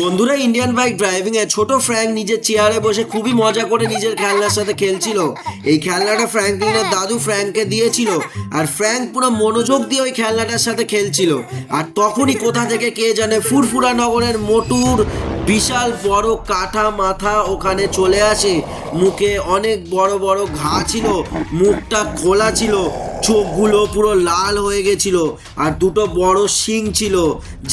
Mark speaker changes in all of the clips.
Speaker 1: বন্ধুরা Indian bike driving এ ছোট Frank নিজের চেয়ারে বসে খুবই মজা করে নিজের খেলনার সাথে খেলছিল। এই খেলনাটা ফ্র্যাঙ্কলিনের দাদু ফ্র্যাঙ্ককে দিয়েছিল আর ফ্র্যাঙ্ক পুরো মনোযোগ দিয়ে ওই খেলনাটার সাথে খেলছিল। আর তখনই কোথা থেকে কে জানে ফুরফুরা নগরের মোটুর বিশাল বড় কাঠা মাথা ওখানে চলে আসে। মুখে অনেক বড় বড় ঘা ছিল, মুখটা খোলা ছিল। চোখগুলো পুরো লাল হয়ে গেছিল আর দুটো বড় শিং ছিল,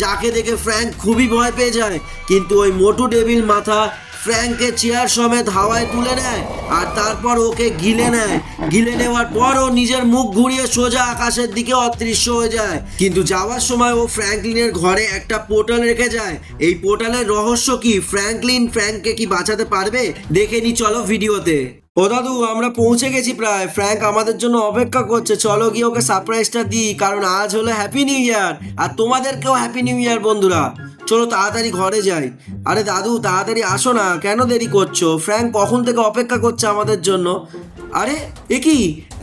Speaker 1: যাকে দেখে ফ্র্যাঙ্ক খুবই ভয় পেয়ে যায়। কিন্তু ওই মোটু ডেভিল মাথা ফ্র্যাঙ্ককে চেয়ার সমেত হাওয়ায় তুলে নেয় আর তারপর ওকে গিলে নেয়। গিলে নেওয়ার পর ও নিজের মুখ ঘুরিয়ে সোজা আকাশের দিকে অদৃশ্য হয়ে যায়। কিন্তু যাওয়ার সময় ও ফ্র্যাঙ্কলিনের ঘরে একটা পোর্টাল রেখে যায়। এই পোর্টালের রহস্য কি? ফ্র্যাঙ্কলিন ফ্র্যাঙ্ককে কি বাঁচাতে পারবে? দেখে নি, চলো ভিডিওতে। ও দাদু, আমরা পৌঁছে গেছি প্রায়। ফ্র্যাঙ্ক আমাদের জন্য অপেক্ষা করছে। চলো গিয়ে ওকে সারপ্রাইজটা দিই, কারণ আজ হলো হ্যাপি নিউ ইয়ার আর তোমাদেরকেও হ্যাপি নিউ ইয়ার বন্ধুরা। চলো তাড়াতাড়ি ঘরে যাই। আরে দাদু, তাড়াতাড়ি আসো না। কেন দেরি করছ? ফ্র্যাঙ্ক কখন থেকে অপেক্ষা করছে আমাদের জন্য? আরে, এ কি?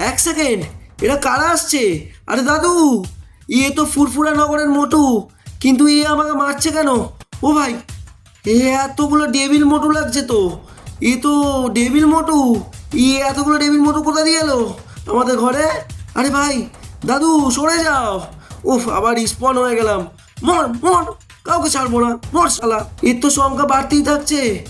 Speaker 1: এক সেকেন্ড এরা কারা আসছে? আরে দাদু ইয়ে তো ফুরফুরা নগরের মোটু। কিন্তু এ আমাকে মারছে কেন? ও ভাই, এ এতগুলো ডেভিল মোটু লাগছে তো। এ তো ডেভিল মোটু। ই এতগুলো ডেভিল মোটু কোথায় দিয়ে এলো? আমাদের ঘরে? আরে ভাই, দাদু, সরে যাও। উফ, আবার স্পন হয়ে গেলাম। মর মর, কাউকে ছাড়বো না। মর শালা। এর তো সংখ্যা বাড়তেই থাকছে।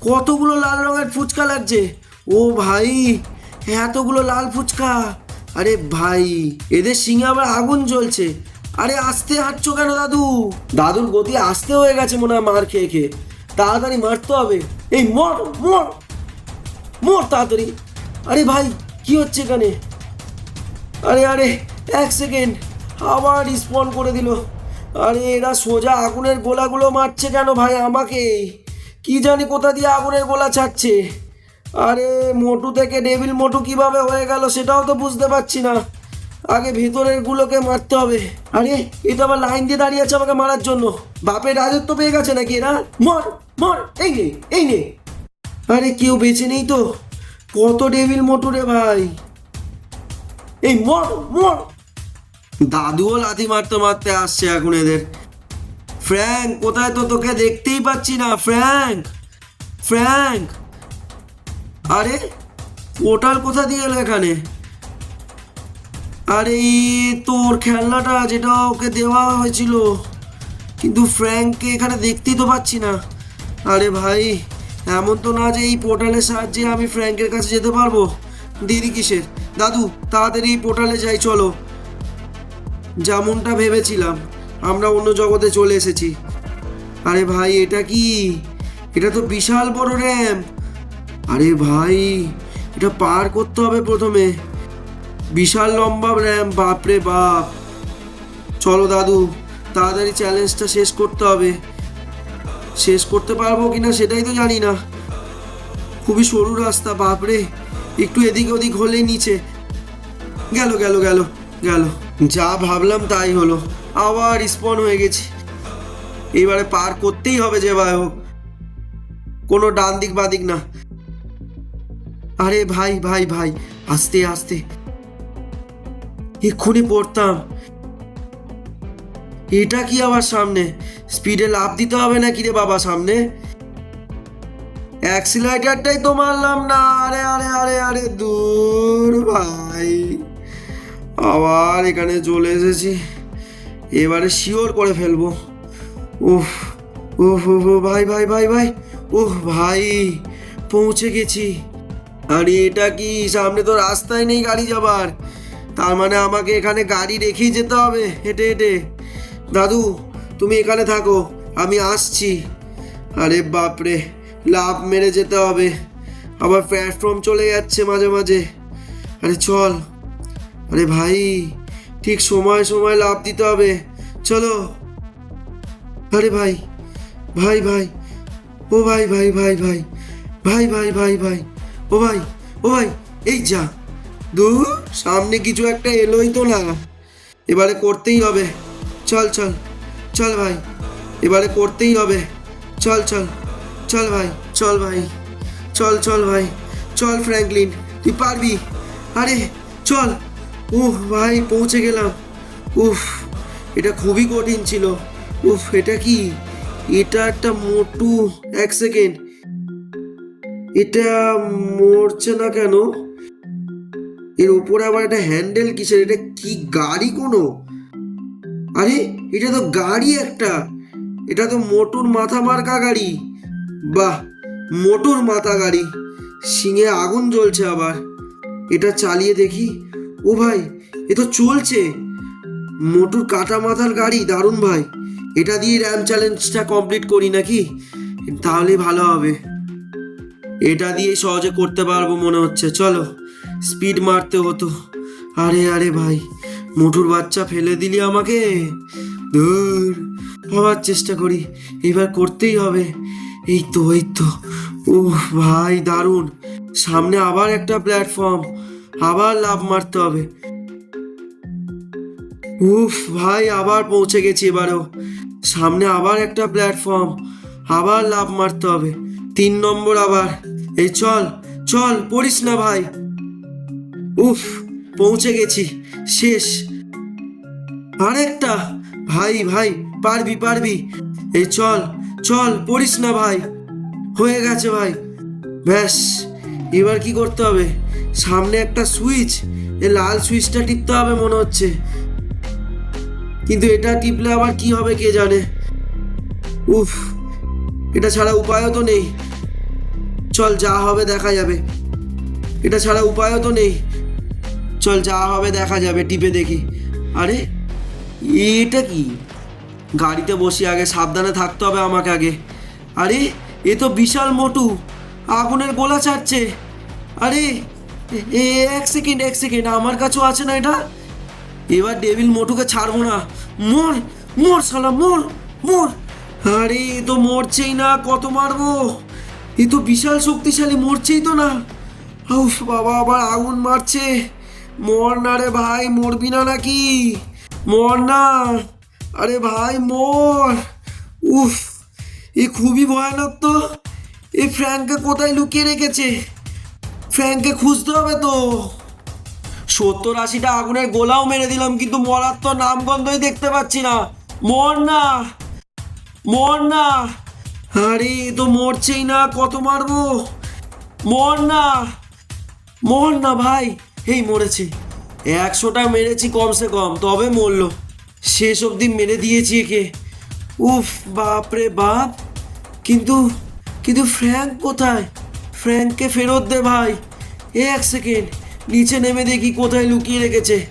Speaker 1: কতগুলো লাল রঙের ফুচকা লাগছে। ও ভাই, এতগুলো লাল ফুচকা। আরে ভাই, এদের সিঙে আবার আগুন জ্বলছে। আরে, আস্তে হাঁটছো কেন দাদু? দাদুর গতি আস্তে হয়ে গেছে মনে হয় মার খেয়ে খেয়ে। তাড়াতাড়ি মারতে হবে। এই মর মর মর তাড়াতাড়ি। আরে ভাই, কি হচ্ছে এখানে? আরে আরে, এক সেকেন্ড। আবার স্পন করে দিল। আরে, এরা সোজা আগুনের গোলাগুলো মারছে কেন ভাই আমাকে? কি জানি কোথা দিয়ে আগুনের গোলা ছাড়ছে। আরে, মোটু থেকে ডেভিল মোটু কীভাবে হয়ে গেল সেটাও তো বুঝতে পারছি না। আগে ভেতরের গুলোকে মারতে হবে। আরে এটা আবার লাইন দিয়ে দাঁড়িয়ে আছে আমাকে মারার জন্য। বাপের রাজত্ব পেয়ে গেছে নাকি এরা? মর মর, এই নে এই নে। আরে, কেউ বেঁচে নেই তো। কত ডেভিল মোটু রে ভাই। এই মর মর। দাদুও লাথি মারতে মারতে আসছে এখন এদের। ফ্র্যাঙ্ক, কোথায় তো তোকে দেখতেই পাচ্ছি না, ফ্র্যাঙ্ক। ফ্র্যাঙ্ক। আরে পোর্টাল কোথা দিয়ে এলো এখানে? আরে তোর খেলনাটা যেটা ওকে দেওয়া হয়েছিল, কিন্তু ফ্র্যাঙ্ককে এখানে দেখতেই তো পাচ্ছি না। আরে ভাই, এমন তো না যে এই পোর্টালের সাহায্যে আমি ফ্র্যাঙ্কের কাছে যেতে পারব। দিদি কিসের? দাদু, তাড়াতাড়ি এই পোর্টালে যাই, চলো। যেমনটা ভেবেছিলাম, আমরা অন্য জগতে চলে এসেছি। আরে ভাই, এটা কি? এটা তো বিশাল বড় র্যাম্প। আরে ভাই, এটা পার করতে হবে প্রথমে। বিশাল লম্বা র্যাম্প বাপরে বাপ। চলো দাদু, তাড়াতাড়ি চ্যালেঞ্জটা শেষ করতে হবে। শেষ করতে পারব কি না সেটাই তো জানি না। খুবই সরু রাস্তা, বাপরে। একটু এদিক ওদিক হলেই নিচে। গেল গেল গেল গেল। যা ভাবলাম তাই হলো। আবার স্পন হয়ে গেছি। এইবারে পার করতেই হবে যে ভাই হোক। কোনো ডান দিক বাদিক না। আরে ভাই ভাই ভাই, আস্তে আস্তে। এক্ষুনি পড়তাম। এটা কি আবার সামনে? স্পিডে লাভ দিতে হবে না কি রে বাবা সামনে? অ্যাক্সিলারেটারটাই তো মারলাম না। আরে আরে আরে আরে, দূর ভাই। আবার এখানে চলে এসেছি। এবারে শিওর করে ফেলব। উফ উফ উফ, ভাই ভাই ভাই ভাই। উফ, ভাই, পৌঁছে গেছি। আরে, এটা কি? সামনে তো রাস্তায় নেই গাড়ি যাবার। তার মানে আমাকে এখানে গাড়ি রেখেই যেতে হবে। হেঁটে হেঁটে। দাদু, তুমি এখানে থাকো। আমি আসছি। আরে বাপরে লাভ মেরে যেতে হবে। আবার প্ল্যাটফর্ম চলে যাচ্ছে মাঝে মাঝে। আরে চল। আরে ভাই, ঠিক সময় সময় লাভ দিতে হবে। চলো। আরে ভাই ভাই ভাই। ও ভাই ভাই ভাই ভাই। ভাই ভাই ভাই ভাই। ও ভাই ও ভাই, এই যা। দূর সামনে কিছু একটা এলোই তো না। এবারে করতেই হবে। চল চল চল ভাই। এবারে করতেই হবে। চল চল চল ভাই চল ভাই, চল চল ভাই, চল ফ্র্যাঙ্কলিন, তুই পারবি? আরে, চল। উফ ভাই, পৌঁছে গেলাম। উফ, এটা খুবই কঠিন ছিল। উফ, এটা কি? এটা একটা মোটু, এক সেকেন্ড। এটা মরছে না কেন? এর উপরে আবার একটা হ্যান্ডেল কিসের? এটা কি গাড়ি কোনো? আরে, এটা তো গাড়ি একটা। এটা তো মোটর মাথা মার্কা গাড়ি। বাহ, মোটর মাথা গাড়ি। শিঙে আগুন জ্বলছে আবার। এটা চালিয়ে দেখি। ও ভাই, এ তো চলছে। মোটর কাটা মাথার গাড়ি, দারুণ ভাই। এটা দিয়ে র্যাম চ্যালেঞ্জটা কমপ্লিট করি নাকি? তাহলে ভালো হবে। এটা দিয়ে সহজে করতে পারব মনে হচ্ছে। চলো। স্পিড মারতে হতো। আরে আরে ভাই, মোটুর বাচ্চা ফেলে দিলি আমাকে? ধুর আবার চেষ্টা করি, এবার করতেই হবে। এই তো এই তো। ও ভাই, দারুণ। সামনে আবার একটা প্ল্যাটফর্ম আবার লাভ মারতে হবে। উফ ভাই, আবার পৌঁছে গেছি এবারও। সামনে আবার একটা প্ল্যাটফর্ম আবার লাভ মারতে হবে। তিন নম্বর আবার। এই চল চল, পড়িস না ভাই। উফ, পৌঁছে গেছি। শেষ। আরেকটা। ভাই ভাই, পারবি পারবি। এই চল চল, পড়িস না ভাই। হয়ে গেছে ভাই। ব্যাস, এবার কি করতে হবে? সামনে একটা সুইচ। এ লাল সুইচটা টিপতে হবে মনে হচ্ছে। কিন্তু এটা টিপলে আবার কি হবে কে জানে? উফ, এটা ছাড়া উপায়ও তো নেই। চল, যা হবে দেখা যাবে। এটা ছাড়া উপায়ও তো নেই। চল যা হবে, দেখা যাবে, টিপে দেখি। আরে, এটা কি? গাড়িতে বসে আগে সাবধানে থাকতে হবে আমাকে আগে। আরে, এ তো বিশাল মোটু, আগুনের গোলা ছাড়ছে। আরে, এ- এক সেকেন্ড এক সেকেন্ড, আমার কাছেও আছে না এটা? এবার ডেভিল মোটুকে ছাড়বো না। মর মর শালা, মর মর। আরে, এ তো মরছেই না, কত মারবো? এ তো বিশাল শক্তিশালী, মরছেই তো না। বাবা, আবার আগুন মারছে। মর না রে ভাই, মরবি না নাকি? মর না। আরে ভাই, মর। উফ, এ খুবই ভয়ানক তো। এই ফ্র্যাঙ্ককে কোথায় লুকিয়ে রেখেছে? ফ্র্যাঙ্ককে খুঁজতে হবে তো। সত্তর আশিটা আগুনের গোলাও মেরে দিলাম, কিন্তু মরার তো নামগন্ধই দেখতে পাচ্ছি না। মর না। মর না। আরে তো মরছেই না, কত মারবো? মর না। মর না ভাই। এই মরেছি। একশোটা মেরেছি কমসে কম, তবে মরলো। শেষ অবধি মেরে দিয়েছি একে। উফ, বাপ রে বাপ। কিন্তু কিন্তু ফ্র্যাঙ্ক কোথায়? ফ্র্যাঙ্ককে ফেরত দে ভাই। এ এক সেকেন্ড, নিচে নেমে দেখি কোথায় লুকিয়ে রেখেছে।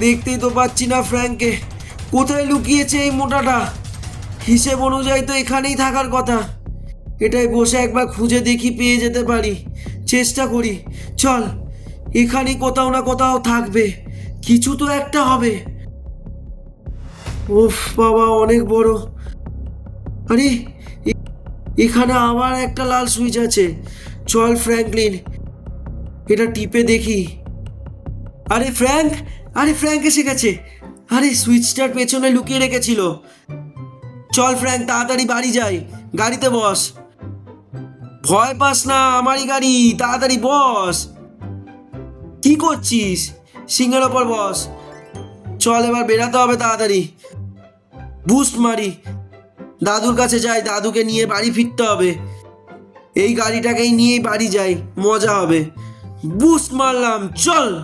Speaker 1: দেখতেই তো পাচ্ছি না ফ্র্যাঙ্ককে। কোথায় লুকিয়েছে এই মোটাটা? হিসেব অনুযায়ী তো এখানেই থাকার কথা। এটাই বসে একবার খুঁজে দেখি, পেয়ে যেতে পারি। চেষ্টা করি। চল। এখানেই কোথাও না কোথাও থাকবে। কিছু তো একটা হবে। উফ, বাবা, অনেক বড়। আরে এখানে আবার একটা লাল সুইচ আছে। চল, ফ্র্যাঙ্কলিন। এটা টিপে দেখি। আরে, ফ্র্যাঙ্ক! আরে, ফ্র্যাঙ্ক এসে গেছে। আরে, সুইচটার পেছনে লুকিয়ে রেখেছিল। চল, ফ্র্যাঙ্ক, তাড়াতাড়ি বাড়ি যাই। গাড়িতে বস। ভয় পাস না, আমারই গাড়ি। তাড়াতাড়ি বস। কি করছিস? সিংহের ওপর বস। চল এবার বেরাতে হবে তাড়াতাড়ি। বুস্ট মারি। দাদুর কাছে যাই, দাদুকে নিয়ে বাড়ি ফিরতে হবে। এই গাড়িটাকেই নিয়েই বাড়ি যাই, মজা হবে। বুস্ট মারলাম, চল।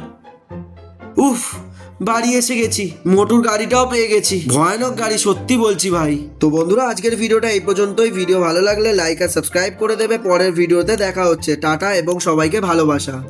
Speaker 1: উফ, বাড়ি এসে গেছি। মোটর গাড়িটাও পেয়ে গেছি। ভয়ানক গাড়ি, সত্যি বলছি ভাই। তো বন্ধুরা, আজকের ভিডিওটা এই পর্যন্তই। ভিডিও ভালো লাগলে লাইক আর সাবস্ক্রাইব করে দেবে। পরের ভিডিওতে দেখা হচ্ছে। টাটা এবং সবাইকে ভালোবাসা।